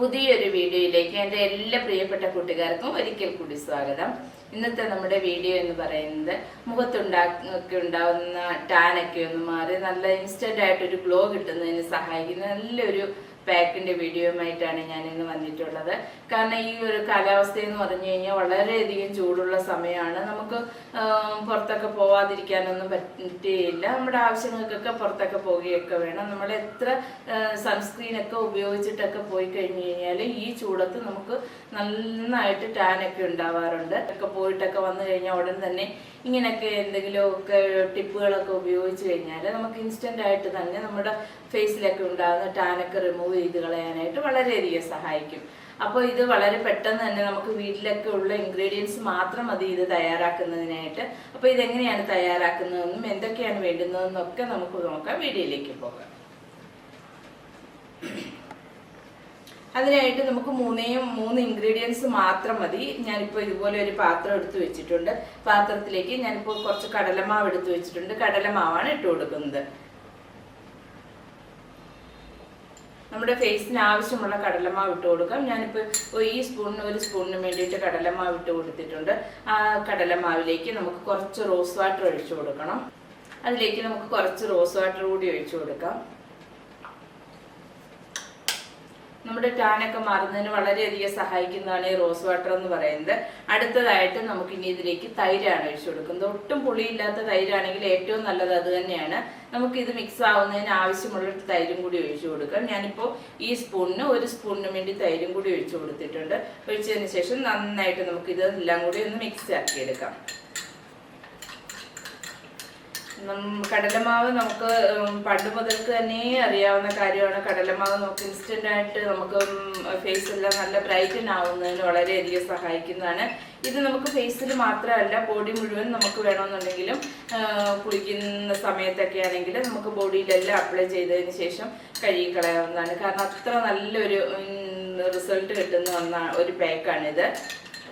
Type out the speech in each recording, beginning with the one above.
പുതിയൊരു വീഡിയോയിലേക്ക് എന്റെ എല്ലാ പ്രിയപ്പെട്ട കൂട്ടുകാർക്കും ഒരിക്കൽ കൂടി സ്വാഗതം. ഇന്നത്തെ നമ്മുടെ വീഡിയോ എന്ന് പറയുന്നത് മുഖത്തുണ്ടാക്കി ഉണ്ടാവുന്ന ടാനൊക്കെ ഒന്ന് മാറി നല്ല ഇൻസ്റ്റന്റ് ആയിട്ടൊരു ഗ്ലോ കിട്ടുന്നതിന് സഹായിക്കുന്ന നല്ലൊരു പാക്കിന്റെ വീഡിയോയുമായിട്ടാണ് ഞാൻ ഇന്ന് വന്നിട്ടുള്ളത്. കാരണം ഈ ഒരു കാലാവസ്ഥ എന്ന് പറഞ്ഞു കഴിഞ്ഞാൽ വളരെയധികം ചൂടുള്ള സമയമാണ്. നമുക്ക് പുറത്തൊക്കെ പോവാതിരിക്കാനൊന്നും പറ്റുകയില്ല നമ്മുടെ ആവശ്യങ്ങൾക്കൊക്കെ പുറത്തൊക്കെ പോവുകയൊക്കെ വേണം. നമ്മൾ എത്ര സൺസ്ക്രീൻ ഒക്കെ ഉപയോഗിച്ചിട്ടൊക്കെ പോയി കഴിഞ്ഞു കഴിഞ്ഞാൽ ഈ ചൂടത്ത് നമുക്ക് നന്നായിട്ട് ടാനൊക്കെ ഉണ്ടാവാറുണ്ട്. ഒക്കെ പോയിട്ടൊക്കെ വന്നു കഴിഞ്ഞാൽ ഉടൻ തന്നെ ഇങ്ങനെയൊക്കെ എന്തെങ്കിലുമൊക്കെ ടിപ്പുകളൊക്കെ ഉപയോഗിച്ച് കഴിഞ്ഞാൽ നമുക്ക് ഇൻസ്റ്റന്റ് ആയിട്ട് തന്നെ നമ്മുടെ ഫേസിലൊക്കെ ഉണ്ടാകുന്ന ടാനൊക്കെ റിമൂവ് ചെയ്ത് കളയാനായിട്ട് വളരെയധികം സഹായിക്കും. അപ്പോൾ ഇത് വളരെ പെട്ടെന്ന് തന്നെ നമുക്ക് വീട്ടിലൊക്കെ ഉള്ള ഇൻഗ്രീഡിയൻസ് മാത്രം മതി ഇത് തയ്യാറാക്കുന്നതിനായിട്ട്. അപ്പോൾ ഇതെങ്ങനെയാണ് തയ്യാറാക്കുന്നതെന്നും എന്തൊക്കെയാണ് വേണ്ടുന്നതെന്നൊക്കെ നമുക്ക് നോക്കാം. വീഡിയോയിലേക്ക് പോകാം. അതിനായിട്ട് നമുക്ക് മൂന്നേയും മൂന്ന് ഇൻഗ്രീഡിയൻസ് മാത്രം മതി. ഞാനിപ്പോൾ ഇതുപോലെ ഒരു പാത്രം എടുത്തു വെച്ചിട്ടുണ്ട്. പാത്രത്തിലേക്ക് ഞാനിപ്പോൾ കുറച്ച് കടലമാവ് എടുത്തു വെച്ചിട്ടുണ്ട്. കടലമാവാണ് ഇട്ട് കൊടുക്കുന്നത്. നമ്മുടെ ഫേസിന് ആവശ്യമുള്ള കടലമാവ് ഇട്ട് കൊടുക്കാം. ഞാനിപ്പോൾ ഈ സ്പൂണിന് ഒരു സ്പൂണിന് വേണ്ടിയിട്ട് കടലമാവ് ഇട്ട് കൊടുത്തിട്ടുണ്ട്. ആ കടലമാവിലേക്ക് നമുക്ക് കുറച്ച് റോസ് വാട്ടർ ഒഴിച്ചു കൊടുക്കണം. അതിലേക്ക് നമുക്ക് കുറച്ച് റോസ് വാട്ടർ കൂടി ഒഴിച്ചു കൊടുക്കാം. നമ്മുടെ ടാനൊക്കെ മാറുന്നതിന് വളരെയധികം സഹായിക്കുന്നതാണ് ഈ റോസ് വാട്ടർ എന്ന് പറയുന്നത്. അടുത്തതായിട്ട് നമുക്ക് ഇനി ഇതിലേക്ക് തൈരാണ് ഒഴിച്ചു കൊടുക്കുന്നത്. ഒട്ടും പുളിയില്ലാത്ത തൈരാണെങ്കിൽ ഏറ്റവും നല്ലത് അത് തന്നെയാണ്. നമുക്ക് ഇത് മിക്സ് ആവുന്നതിന് ആവശ്യമുള്ള തൈരും കൂടി ഒഴിച്ചു കൊടുക്കാം. ഞാനിപ്പോൾ ഈ സ്പൂണിന് ഒരു സ്പൂണിന് വേണ്ടി തൈരും കൂടി ഒഴിച്ചു കൊടുത്തിട്ടുണ്ട്. ഒഴിച്ചതിന് ശേഷം നന്നായിട്ട് നമുക്ക് ഇത് എല്ലാം കൂടി ഒന്ന് മിക്സ് ആക്കിയെടുക്കാം. കടലമാവ് നമുക്ക് പണ്ട് മുതൽക്ക് തന്നെ അറിയാവുന്ന കാര്യമാണ്. കടലമാവ് നമുക്ക് ഇൻസ്റ്റന്റ് ആയിട്ട് നമുക്ക് ഫേസ് എല്ലാം നല്ല ബ്രൈറ്റൻ ആവുന്നതിന് വളരെയധികം സഹായിക്കുന്നതാണ്. ഇത് നമുക്ക് ഫേസിൽ മാത്രമല്ല ബോഡി മുഴുവൻ നമുക്ക് വേണമെന്നുണ്ടെങ്കിലും കുളിക്കുന്ന സമയത്തൊക്കെ ആണെങ്കിൽ നമുക്ക് ബോഡിയിലെല്ലാം അപ്ലൈ ചെയ്തതിന് ശേഷം കഴുകിക്കളയാവുന്നതാണ്. കാരണം അത്ര നല്ലൊരു റിസൾട്ട് കിട്ടുന്ന ഒന്നാണ് ഒരു പാക്കാണിത്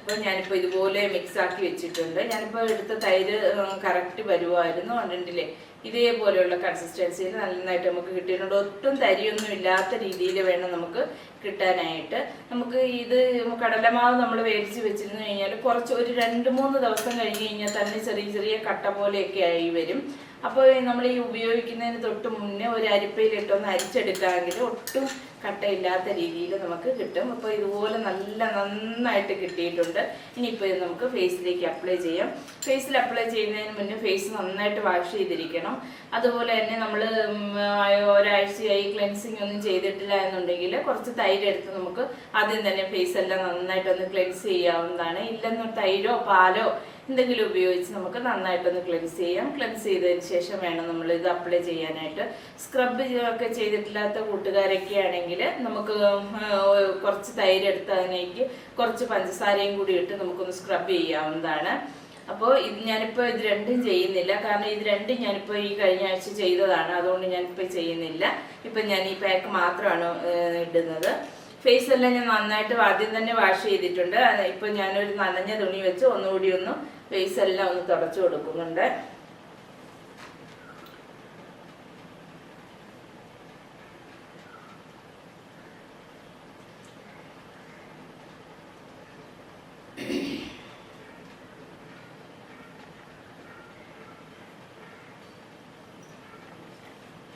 അപ്പോൾ ഞാനിപ്പോൾ ഇതുപോലെ മിക്സ് ആക്കി വെച്ചിട്ടുണ്ട്. ഞാനിപ്പോൾ എടുത്ത തൈര് കറക്റ്റ് വരുമായിരുന്നു കണ്ടിട്ടില്ലേ ഇതേപോലെയുള്ള കൺസിസ്റ്റൻസിയിൽ നന്നായിട്ട് നമുക്ക് കിട്ടിയിട്ടുണ്ട്. ഒട്ടും തരിയൊന്നും ഇല്ലാത്ത രീതിയിൽ വേണം നമുക്ക് കിട്ടാനായിട്ട് നമുക്ക് ഇത് കടലമാവ് നമ്മൾ വേവിച്ച് വെച്ചിരുന്നു കഴിഞ്ഞാൽ കുറച്ച് ഒരു രണ്ട് മൂന്ന് ദിവസം കഴിഞ്ഞ് കഴിഞ്ഞാൽ തന്നെ ചെറിയ ചെറിയ കട്ട പോലെയൊക്കെ ആയി വരും. അപ്പോൾ നമ്മൾ ഈ ഉപയോഗിക്കുന്നതിന് തൊട്ട് മുന്നേ ഒരു അരിപ്പയിലിട്ടൊന്ന് അരിച്ചെടുക്കാമെങ്കിൽ ഒട്ടും കട്ടയില്ലാത്ത രീതിയിൽ നമുക്ക് കിട്ടും. അപ്പോൾ ഇതുപോലെ നല്ല നന്നായിട്ട് കിട്ടിയിട്ടുണ്ട്. ഇനിയിപ്പോൾ ഇത് നമുക്ക് ഫേസിലേക്ക് അപ്ലൈ ചെയ്യാം. ഫേസിൽ അപ്ലൈ ചെയ്യുന്നതിന് മുന്നേ ഫേസ് നന്നായിട്ട് വാഷ് ചെയ്തിരിക്കണം. അതുപോലെ തന്നെ നമ്മൾ ഒരാഴ്ചയായി ക്ലെൻസിങ് ഒന്നും ചെയ്തിട്ടില്ല എന്നുണ്ടെങ്കിൽ കുറച്ച് തൈര് എടുത്ത് നമുക്ക് ആദ്യം തന്നെ ഫേസ് എല്ലാം നന്നായിട്ടൊന്ന് ക്ലെൻസ് ചെയ്യാവുന്നതാണ്. ഇല്ലെന്ന് തൈരോ പാലോ എന്തെങ്കിലും ഉപയോഗിച്ച് നമുക്ക് നന്നായിട്ടൊന്ന് ക്ലെൻസ് ചെയ്യാം. ക്ലെൻസ് ചെയ്തതിന് ശേഷം വേണം നമ്മൾ ഇത് അപ്ലൈ ചെയ്യാനായിട്ട്. സ്ക്രബ് ഒക്കെ ചെയ്തിട്ടില്ലാത്ത കൂട്ടുകാരൊക്കെ ആണെങ്കിൽ നമുക്ക് കുറച്ച് തൈര് എടുത്ത് അതിനേക്ക് കുറച്ച് പഞ്ചസാരയും കൂടി ഇട്ട് നമുക്കൊന്ന് സ്ക്രബ് ചെയ്യാവുന്നതാണ്. അപ്പോൾ ഇത് ഞാനിപ്പോൾ ഇത് രണ്ടും ചെയ്യുന്നില്ല. കാരണം ഇത് രണ്ടും ഞാനിപ്പോൾ ഈ കഴിഞ്ഞ ആഴ്ച ചെയ്തതാണ്. അതുകൊണ്ട് ഞാനിപ്പോൾ ചെയ്യുന്നില്ല. ഇപ്പം ഞാൻ ഈ പാക്ക് മാത്രമാണ് ഇടുന്നത്. ഫേസ് എല്ലാം ഞാൻ നന്നായിട്ട് ആദ്യം തന്നെ വാഷ് ചെയ്തിട്ടുണ്ട്. ഇപ്പം ഞാനൊരു നനഞ്ഞ തുണി വെച്ച് ഒന്നുകൂടി ഒന്ന് ഫേസ് എല്ലാം ഒന്ന് തുടച്ചു കൊടുക്കുന്നുണ്ട്.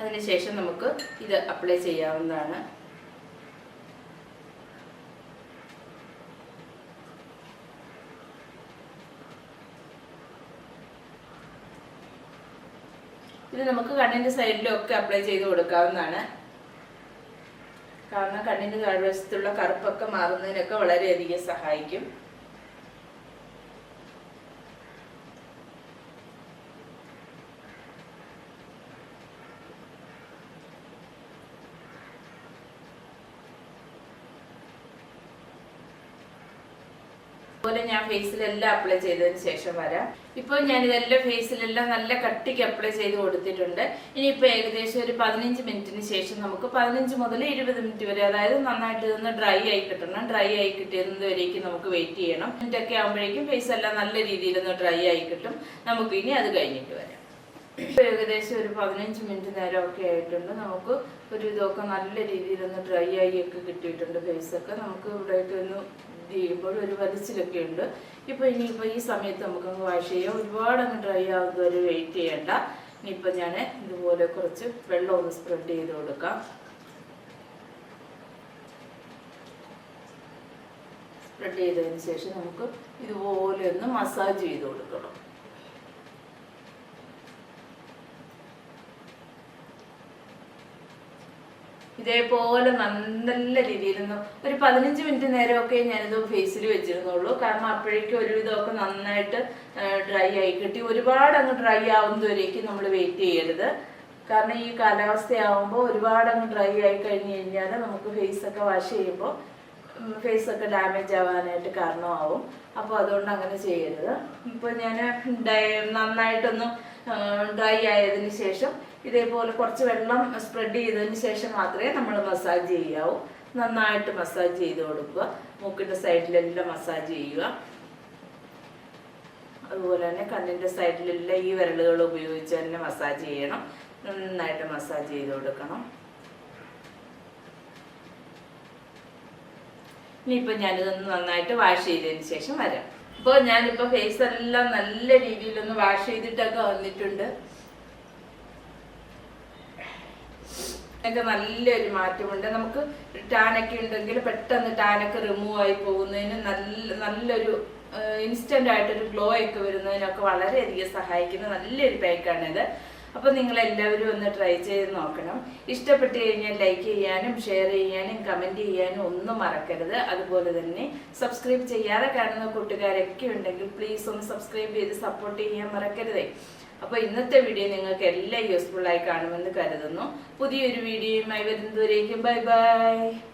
അതിനുശേഷം നമുക്ക് ഇത് അപ്ലൈ ചെയ്യാവുന്നതാണ്. ഇത് നമുക്ക് കണ്ണിന്റെ സൈഡിലും ഒക്കെ അപ്ലൈ ചെയ്ത് കൊടുക്കാവുന്നതാണ്. കാരണം കണ്ണിന്റെ താഴ്വശത്തുള്ള കറുപ്പൊക്കെ മാറുന്നതിനൊക്കെ വളരെയധികം സഹായിക്കും. അതുപോലെ ഞാൻ ഫേസിലെല്ലാം അപ്ലൈ ചെയ്തതിന് ശേഷം വരാം. ഇപ്പോൾ ഞാൻ ഇതെല്ലാം ഫേസിലെല്ലാം നല്ല കട്ടിക്ക് അപ്ലൈ ചെയ്ത് കൊടുത്തിട്ടുണ്ട്. ഇനിയിപ്പോൾ ഏകദേശം ഒരു പതിനഞ്ച് മിനിറ്റിന് ശേഷം നമുക്ക് പതിനഞ്ച് മുതൽ ഇരുപത് മിനിറ്റ് വരെ അതായത് നന്നായിട്ട് ഇതൊന്ന് ഡ്രൈ ആയി കിട്ടണം. ഡ്രൈ ആയി കിട്ടിയത് വരേക്കും നമുക്ക് വെയിറ്റ് ചെയ്യണം. മിനിറ്റ് ഒക്കെ ആകുമ്പോഴേക്കും ഫേസ് എല്ലാം നല്ല രീതിയിലൊന്ന് ഡ്രൈ ആയി കിട്ടും. നമുക്ക് ഇനി അത് കഴിഞ്ഞിട്ട് വരാം. ഏകദേശം ഒരു പതിനഞ്ച് മിനിറ്റ് നേരമൊക്കെ ആയിട്ടുണ്ട്. നമുക്ക് ഒരു ഇതൊക്കെ നല്ല രീതിയിലൊന്ന് ഡ്രൈ ആയി ഒക്കെ കിട്ടിയിട്ടുണ്ട് ഫേസൊക്കെ നമുക്ക് ഇവിടെയൊക്കെ ഒന്ന് ചെയ്യുമ്പോൾ ഒരു വലിച്ചിലൊക്കെ ഉണ്ട്. ഇപ്പോൾ ഇനിയിപ്പോൾ ഈ സമയത്ത് നമുക്കങ്ങ് വാഷ് ചെയ്യാം. ഒരുപാട് അങ്ങ് ഡ്രൈ ആകുന്നവരെ വെയിറ്റ് ചെയ്യണ്ട. ഇനിയിപ്പോൾ ഞാൻ ഇതുപോലെ കുറച്ച് വെള്ളം ഒന്ന് സ്പ്രെഡ് ചെയ്ത് കൊടുക്കാം. സ്പ്രെഡ് ചെയ്തതിന് ശേഷം നമുക്ക് ഇതുപോലെ ഒന്ന് മസാജ് ചെയ്ത് കൊടുക്കണം. ഇതേപോലെ നല്ല രീതിയിൽ ഒരു പതിനഞ്ച് മിനിറ്റ് നേരമൊക്കെ ഞാനിത് ഫേസിൽ വെച്ചിരുന്നുള്ളൂ. കാരണം അപ്പോഴേക്കും ഒരുവിധമൊക്കെ നന്നായിട്ട് ഡ്രൈ ആയി കിട്ടി. ഒരുപാട് അങ്ങ് ഡ്രൈ ആവുന്നതുവരേക്കും നമ്മൾ വെയിറ്റ് ചെയ്യരുത്. കാരണം ഈ കാലാവസ്ഥയാവുമ്പോൾ ഒരുപാട് അങ്ങ് ഡ്രൈ ആയി കഴിഞ്ഞ് കഴിഞ്ഞാൽ നമുക്ക് ഫേസ് ഒക്കെ വാഷ് ചെയ്യുമ്പോൾ ഫേസ് ഒക്കെ ഡാമേജ് ആവാനായിട്ട് കാരണമാവും. അപ്പോൾ അതുകൊണ്ട് അങ്ങനെ ചെയ്യരുത്. ഇപ്പോൾ ഞാൻ നന്നായിട്ടൊന്ന് ഡ്രൈ ആയതിന് ശേഷം ഇതേപോലെ കുറച്ച് വെള്ളം സ്പ്രെഡ് ചെയ്തതിന് ശേഷം മാത്രമേ നമ്മൾ മസാജ് ചെയ്യാവൂ. നന്നായിട്ട് മസാജ് ചെയ്ത് കൊടുക്കുക. മൂക്കിന്റെ സൈഡിലെല്ലാം മസാജ് ചെയ്യുക. അതുപോലെ തന്നെ കണ്ണിന്റെ സൈഡിലെല്ലാം ഈ വിരലുകൾ ഉപയോഗിച്ച് തന്നെ മസാജ് ചെയ്യണം. നന്നായിട്ട് മസാജ് ചെയ്ത് കൊടുക്കണം. ഇനിയിപ്പോൾ ഞാനിതൊന്ന് നന്നായിട്ട് വാഷ് ചെയ്തതിന് ശേഷം വരാം. ഇപ്പോൾ ഞാനിപ്പോൾ ഫേസ് എല്ലാം നല്ല രീതിയിലൊന്ന് വാഷ് ചെയ്തിട്ടൊക്കെ വന്നിട്ടുണ്ട്. ഒക്കെ നല്ലൊരു മാറ്റമുണ്ട്. നമുക്ക് ടാനൊക്കെ ഉണ്ടെങ്കിൽ പെട്ടെന്ന് ടാനൊക്കെ റിമൂവ് ആയി പോകുന്നതിന് നല്ല നല്ലൊരു ഇൻസ്റ്റന്റ് ആയിട്ടൊരു ഗ്ലോ ഒക്കെ വരുന്നതിനൊക്കെ വളരെയധികം സഹായിക്കുന്ന നല്ലൊരു പാക്കാണിത് അപ്പോൾ നിങ്ങൾ എല്ലാവരും ഒന്ന് ട്രൈ ചെയ്ത് നോക്കണം. ഇഷ്ടപ്പെട്ട് കഴിഞ്ഞാൽ ലൈക്ക് ചെയ്യാനും ഷെയർ ചെയ്യാനും കമന്റ് ചെയ്യാനും ഒന്നും മറക്കരുത്. അതുപോലെ തന്നെ സബ്സ്ക്രൈബ് ചെയ്യാതെ കാണുന്ന കൂട്ടുകാരൊക്കെ ഉണ്ടെങ്കിൽ പ്ലീസ് ഒന്ന് സബ്സ്ക്രൈബ് ചെയ്ത് സപ്പോർട്ട് ചെയ്യാൻ മറക്കരുതേ. അപ്പോൾ ഇന്നത്തെ വീഡിയോ നിങ്ങൾക്ക് എല്ലാം യൂസ്ഫുൾ ആയി കാണുമെന്ന് കരുതുന്നു. പുതിയൊരു വീഡിയോയുമായി വരുന്നതുവരേക്കും. Bye bye